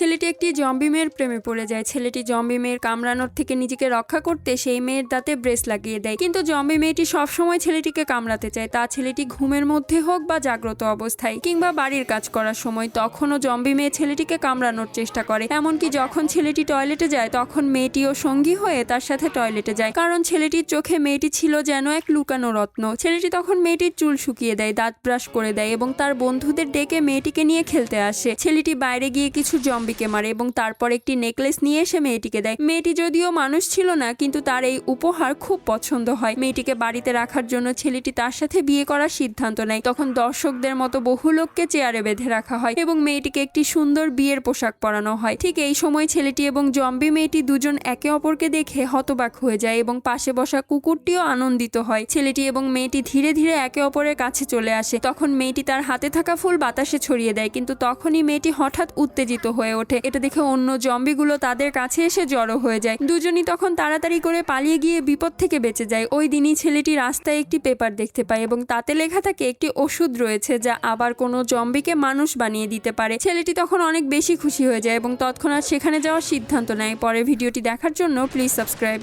ছেলেটি একটি জম্বি মেয়ের প্রেমে পড়ে যায়। ছেলেটি জম্বি মেয়ের কামড়ানোর থেকে নিজেকে রক্ষা করতে সেই মেয়ের দাঁতে ব্রেস লাগিয়ে দেয়। কিন্তু জম্বি মেয়েটি সবসময় ছেলেটিকে কামড়াতে চায়। তা ছেলেটি ঘুমের মধ্যে হোক বা জাগ্রত অবস্থায় কিংবা বাড়ির কাজ করার সময় তখনও জম্বি মেয়ে ছেলেটিকে কামড়ানোর চেষ্টা করে। এমনকি যখন ছেলেটি টয়লেটে যায়, তখন মেয়েটিও সঙ্গী হয়ে তার সাথে টয়লেটে যায়। কারণ ছেলেটির চোখে মেয়েটি ছিল যেন এক লুকানো রত্ন। ছেলেটি তখন মেয়েটির চুল শুকিয়ে দেয়, দাঁত ব্রাশ করে দেয় এবং তার বন্ধুদের ডেকে মেয়েটিকে নিয়ে খেলতে আসে। ছেলেটি বাইরে গিয়ে কিছু জম্বিকে মারে এবং তারপর একটি নেকলেস নিয়ে এসে মেয়েটিকে দেয়। মেয়েটি যদিও মানুষ ছিল না, কিন্তু তার এই উপহার খুব পছন্দ হয়। মেয়েটিকে বাড়িতে রাখার জন্য ছেলেটি তার সাথে বিয়ে করার সিদ্ধান্ত নেয়। তখন দর্শকদের মতো বহু লোককে চেয়ারে বেঁধে রাখা হয় এবং মেয়েটিকে একটি সুন্দর বিয়ের পোশাক পরানো হয়। ঠিক এই সময় ছেলেটি এবং জম্বি মেয়েটি দুজন একে অপরকে দেখে হতবাক হয়ে যায় এবং পাশে বসা কুকুরটিও আনন্দিত হয়। ছেলেটি এবং মেয়েটি ধীরে ধীরে একে অপরের কাছে চলে আসে। তখন মেয়েটি তার হাতে থাকা ফুল বাতাসে ছড়িয়ে দেয়, কিন্তু তখনই মেয়েটি হঠাৎ উত্তেজিত হয়ে ওঠে। এটা দেখে অন্য জম্বিগুলো তাদের কাছে এসে জড়ো হয়ে যায়। দুজনই তখন তাড়াতাড়ি করে পালিয়ে গিয়ে বিপদ থেকে বেঁচে যায়। ওই দিনই ছেলেটি রাস্তায় একটি পেপার দেখতে পায় এবং তাতে লেখা থাকে একটি ওষুধ রয়েছে যা আবার কোনো জম্বিকে মানুষ বানিয়ে দিতে পারে। ছেলেটি তখন অনেক বেশি খুশি হয়ে যায় এবং তৎক্ষণাৎ সেখানে যাওয়ার সিদ্ধান্ত নেয়। পরে ভিডিওটি দেখার জন্য প্লিজ সাবস্ক্রাইব।